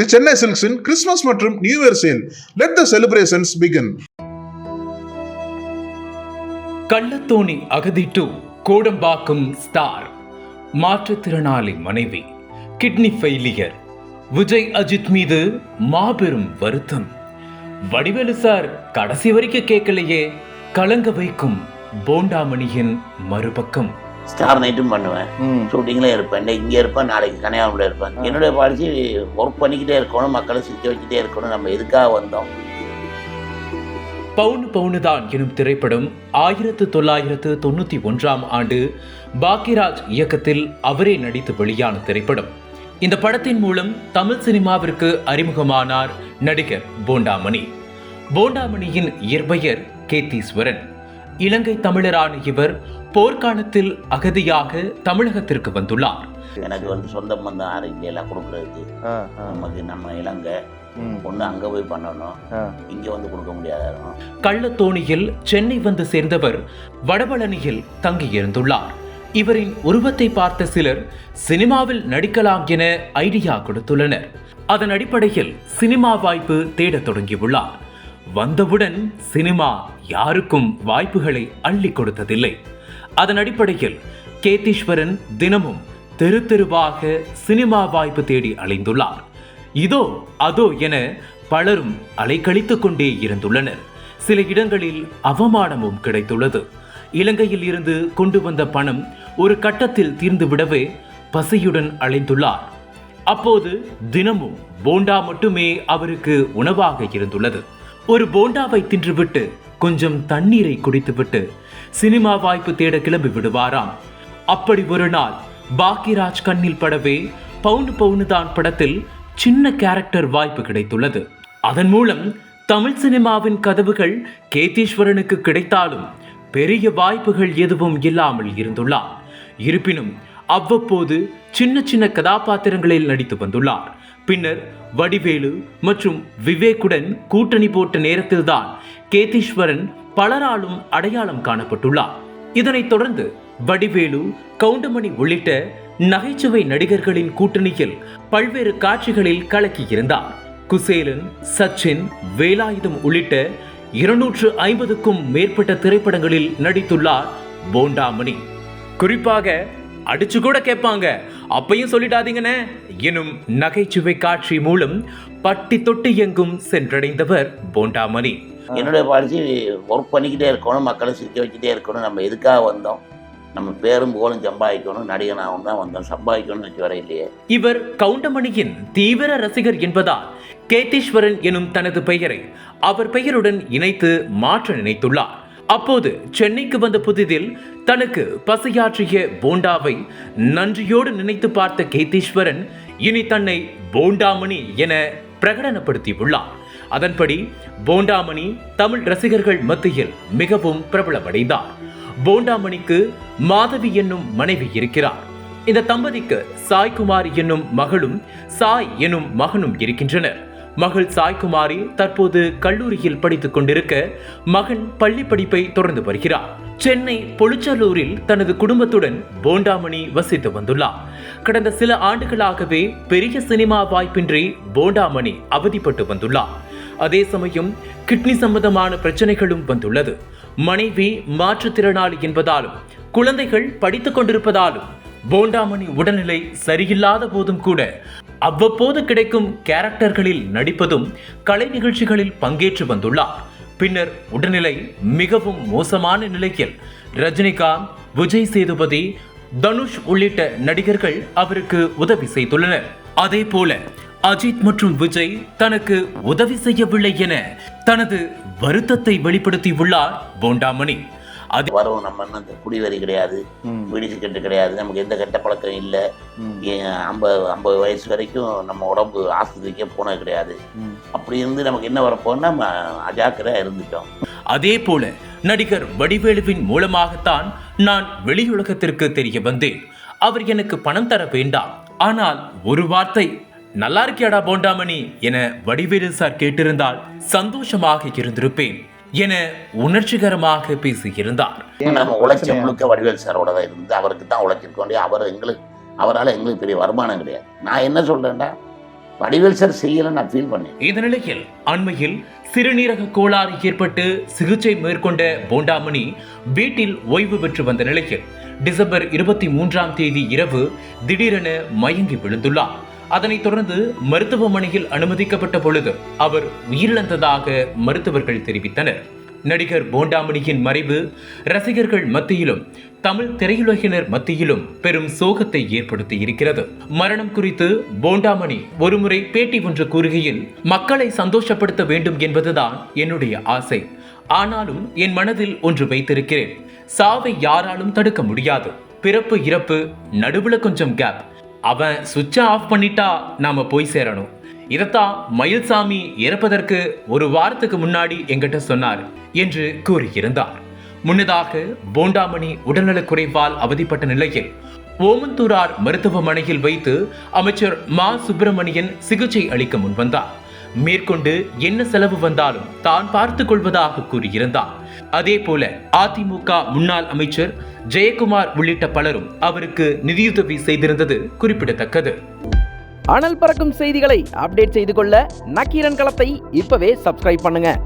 தி சென்னை சில்க்ஸின் கிறிஸ்மஸ் மற்றும் new year sale. Let the celebrations begin கள்ளத்தோணி அகதி டு கோடம்பாக்கம் ஸ்டார். மாற்றுத்திறனாளி மனைவி கிட்னி ஃபெயிலியர். விஜய் அஜித் மீது மாபெரும் வருத்தம். வடிவேலு சார் கடைசி வரைக்கும் கேட்கலையே கலங்க வைக்கும் போண்டாமணியின் மறுபக்கம். ஸ்டார் நைட்டும் பண்ணுவேன். ஷூட்டிங்ல இருப்பேன். இன்னைக்கு இங்கே இருப்பேன் நாளைக்கு கன்னியாகுமரியில் இருப்பேன். என்னுடைய பாலிசி ஒர்க் பண்ணிக்கிட்டே இருக்கணும் மக்களை சிரிக்க வச்சுட்டே இருக்கணும். நம்ம எதுக்காக வந்தோம்? பவுனு பவுனுதான் எனும் திரைப்படம் ஆயிரத்து தொள்ளாயிரத்து தொண்ணூத்தி ஒன்றாம் ஆண்டு பாக்கியராஜ் இயக்கத்தில் அவரே நடித்து வெளியான திரைப்படம். இந்த படத்தின் மூலம் தமிழ் சினிமாவிற்கு அறிமுகமானார் நடிகர் போண்டாமணி. போண்டாமணியின் இயற்பெயர் கேத்தீஸ்வரன் இலங்கை தமிழரான இவர் போர்க்காலத்தில் அகதியாக தமிழகத்திற்கு வந்துள்ளார். எனக்கு வந்து சொந்த பந்தம் ஆரோக்கியம் எல்லாம் கொடுக்குறதுக்கு. நமக்கு நம்ம இலங்கை ஒன்று அங்கே போய் பண்ணணும். இங்கே வந்து கொடுக்க முடியாத. கள்ளத்தோணியில் சென்னை வந்து சேர்ந்தவர் வடபழனியில் தங்கியிருந்துள்ளார் இவரின் உருவத்தை பார்த்த சிலர் சினிமாவில் நடிக்கலாம் என ஐடியா கொடுத்துள்ளனர். அதன் அடிப்படையில் சினிமா வாய்ப்பு தேடத் தொடங்கியுள்ளார். வந்தவுடன் சினிமா யாருக்கும் வாய்ப்புகளை அள்ளி கொடுத்ததில்லை. அதன் அடிப்படையில் கேதீஸ்வரன் தினமும் தெரு தெருவாக சினிமா வாய்ப்பு தேடி அலைந்துள்ளார். இதோ அதோ என பலரும் அலைக்கழித்துக் கொண்டே இருந்துள்ளனர். சில இடங்களில் அவமானமும் கிடைத்துள்ளது. இலங்கையில் இருந்து கொண்டு வந்த பணம் ஒரு கட்டத்தில் தீர்ந்து விடவே பசியுடன் அலைந்துள்ளார். அப்போது தினமும் போண்டா மட்டுமே அவருக்கு உணவாக இருந்துள்ளது. ஒரு போண்டாவை தின்றுவிட்டு கொஞ்சம் தண்ணீரை குடித்துவிட்டு சினிமா வாய்ப்பு தேட கிளம்பி விடுவாராம் அப்படி ஒரு நாள் பாக்கியராஜ் கண்ணில் படவே பவுனு பவுனு தான் படத்தில் சின்ன கேரக்டர் வாய்ப்பு கிடைத்துள்ளது. அதன் மூலம் தமிழ் சினிமாவின் கதவுகள் கேதீஸ்வரனுக்கு கிடைத்தாலும் பெரிய வாய்ப்புகள் எதுவும் இல்லாமல் இருந்துள்ளார். இருப்பினும் அவ்வப்போது சின்ன சின்ன கதாபாத்திரங்களில் நடித்து வந்துள்ளார். பின்னர் வடிவேலு மற்றும் விவேக்குடன் கூட்டணி போட்ட நேரத்தில்தான் கேதீஸ்வரன் பலராலும் அடையாளம் காணப்பட்டுள்ளார். இதனைத் தொடர்ந்து வடிவேலு கவுண்டமணி உள்ளிட்ட நகைச்சுவை நடிகர்களின் கூட்டணியில் பல்வேறு காட்சிகளில் கலக்கியிருந்தார். குசேலன் சச்சின் வேலாயுதம் உள்ளிட்ட இருநூற்று ஐம்பதுக்கும் மேற்பட்ட திரைப்படங்களில் நடித்துள்ளார் போண்டாமணி. குறிப்பாக அடிச்சு கூட கேட்பாங்க. அப்பையும் சொல்லிட்டாதீங்கன்னு எனும் நகைச்சுவை காட்சி மூலம் பட்டி தொட்டி எங்கும் சென்றடைந்தவர் போண்டாமணி. என்னுடைய பாலிசி ஒர்க் பண்ணிக்கிட்டே இருக்கணும் மக்களை சிரிக்க வச்சுட்டே இருக்கணும். நம்ம எதுக்காக வந்தோம்? நம்ம பேரும் புகழும் சம்பாதிக்கணும் நடிகனாகவும் தான் வந்தோம். சம்பாதிக்கணும்னு வச்சு வர இல்லையே. இவர் கவுண்டமணியின் தீவிர ரசிகர் என்பதால் கேதீஸ்வரன் எனும் தனது பெயரை அவர் பெயருடன் இணைத்து மாற்ற நினைத்துள்ளார். அப்போது சென்னைக்கு வந்த புதிதில் தனக்கு பசியாற்றிய போண்டாவை நன்றியோடு நினைத்து பார்த்த கேதீஸ்வரன் இனி தன்னை போண்டாமணி என பிரகடனப்படுத்தியுள்ளார். அதன்படி போண்டாமணி தமிழ் ரசிகர்கள் மத்தியில் மிகவும் பிரபலமடைந்தார். போண்டாமணிக்கு மாதவி என்னும் மனைவி இருக்கிறார். இந்த தம்பதிக்கு சாய்குமாரி என்னும் மகளும் சாய் என்னும் மகனும் இருக்கின்றனர். மகள் சாய்குமாரி தற்போது கல்லூரியில் படித்துக் கொண்டிருக்க மகன் பள்ளி படிப்பை தொடர்ந்து வருகிறார். சென்னை பொழுச்சலூரில் தனது குடும்பத்துடன் போண்டாமணி வசித்து வந்துள்ளார். கடந்த சில ஆண்டுகளாகவே பெரிய சினிமா வாய்ப்பின்றி போண்டாமணி அவதிப்பட்டு வந்துள்ளார். அதே சமயம் கிட்னி சம்பந்தமான பிரச்சனைகளும் வந்துள்ளது. மனைவி மாற்றுத்திறனாளி என்பதாலும் குழந்தைகள் படித்துக் கொண்டிருப்பதாலும் போண்டாமணி உடல்நிலை சரியில்லாத போதும் கூட அவ்வப்போது கிடைக்கும் கேரக்டர்களில் நடிப்பதும் கலை நிகழ்ச்சிகளில் பங்கேற்று வந்துள்ளார். பின்னர் உடல்நிலை மிகவும் மோசமான நிலையில் ரஜினிகாந்த் விஜய் சேதுபதி தனுஷ் உள்ளிட்ட நடிகர்கள் அவருக்கு உதவி செய்துள்ளனர். அதே போல அஜித் மற்றும் விஜய் தனக்கு உதவி செய்யவில்லை என தனது வருத்தத்தை வெளிப்படுத்தியுள்ளார் போண்டாமணி. அதே வரும் நம்ம என்ன இந்த குடிவரி கிடையாது வீடு கட்டு கிடையாது நமக்கு எந்த கெட்ட பழக்கம் இல்லை. ஐம்பது ஐம்பது வயசு வரைக்கும் நம்ம உடம்பு ஆஸ்பத்திரிக்கே போனது கிடையாது. அப்படி இருந்து நமக்கு என்ன வரப்போன்னா நம்ம அஜாக்கிரதையா இருந்துட்டோம். அதே போல நடிகர் வடிவேலுவின் மூலமாகத்தான் நான் வெளியுலகத்திற்கு தெரிய வந்தேன். அவர் எனக்கு பணம் தர வேண்டாம். ஆனால் ஒரு வார்த்தை நல்லா இருக்கியாடா போண்டாமணி? என வடிவேலு சார் கேட்டிருந்தால் சந்தோஷமாக இருந்திருப்பேன் என உணர்ச்சிகரமாக பேசியிருந்தார். நம்ம உழைச்ச முழுக்க வடிவேல் சாரோட தான் இருந்து அவருக்கு தான் உழைச்சிருக்கோம் இல்லையா? அவர் எங்களுக்கு அவரால் எங்களுக்கு பெரிய வருமானம் கிடையாது. நான் என்ன சொல்றேன்டா? வடிவேல் சார் செய்யலை நான் ஃபீல் பண்ணேன். இந்த நிலையில் அண்மையில் சிறுநீரக கோளாறு ஏற்பட்டு சிகிச்சை மேற்கொண்ட போண்டாமணி வீட்டில் ஓய்வு பெற்று வந்த நிலையில் டிசம்பர் இருபத்தி மூன்றாம் தேதி இரவு திடீரென மயங்கி விழுந்துள்ளார். அதனைத் தொடர்ந்து மருத்துவமனையில் அனுமதிக்கப்பட்ட பொழுது அவர் உயிரிழந்ததாக மருத்துவர்கள் தெரிவித்தனர். நடிகர் போண்டாமணியின் மறைவு ரசிகர்கள் மத்தியிலும் தமிழ் திரையுலகினர் மத்தியிலும் பெரும் சோகத்தை ஏற்படுத்தி இருக்கிறது. மரணம் குறித்து போண்டாமணி ஒருமுறை பேட்டி ஒன்று கூறுகையில் மக்களை சந்தோஷப்படுத்த வேண்டும் என்பதுதான் என்னுடைய ஆசை. ஆனாலும் என் மனதில் ஒன்று வைத்திருக்கிறேன். சாவை யாராலும் தடுக்க முடியாது. பிறப்பு இறப்பு நடுவுல கொஞ்சம் கேப் அவன் சுவிட்சை ஆஃப் பண்ணிட்டா நாம் போய் சேரணும். இதைத்தான் மயில்சாமி இறப்பதற்கு ஒரு வாரத்துக்கு முன்னாடி எங்கிட்ட சொன்னார் என்று கூறியிருந்தார். முன்னதாக போண்டாமணி உடல்நலக் குறைவால் அவதிப்பட்ட நிலையில் ஓமந்தூரார் மருத்துவமனையில் வைத்து அமைச்சர் மா சுப்பிரமணியன் சிகிச்சை அளிக்க முன்வந்தார். மேற்கொண்டு என்ன செலவு வந்தாலும் தான் பார்த்துக் கொள்வதாக கூறியிருந்தார். அதே போல அதிமுக முன்னாள் அமைச்சர் ஜெயக்குமார் உள்ளிட்ட பலரும் அவருக்கு நிதியுதவி செய்திருந்தது குறிப்பிடத்தக்கது. அனல் பறக்கும் செய்திகளை அப்டேட் செய்து கொள்ள நக்கீரன் களத்தை இப்பவே சப்ஸ்கிரைப் பண்ணுங்க.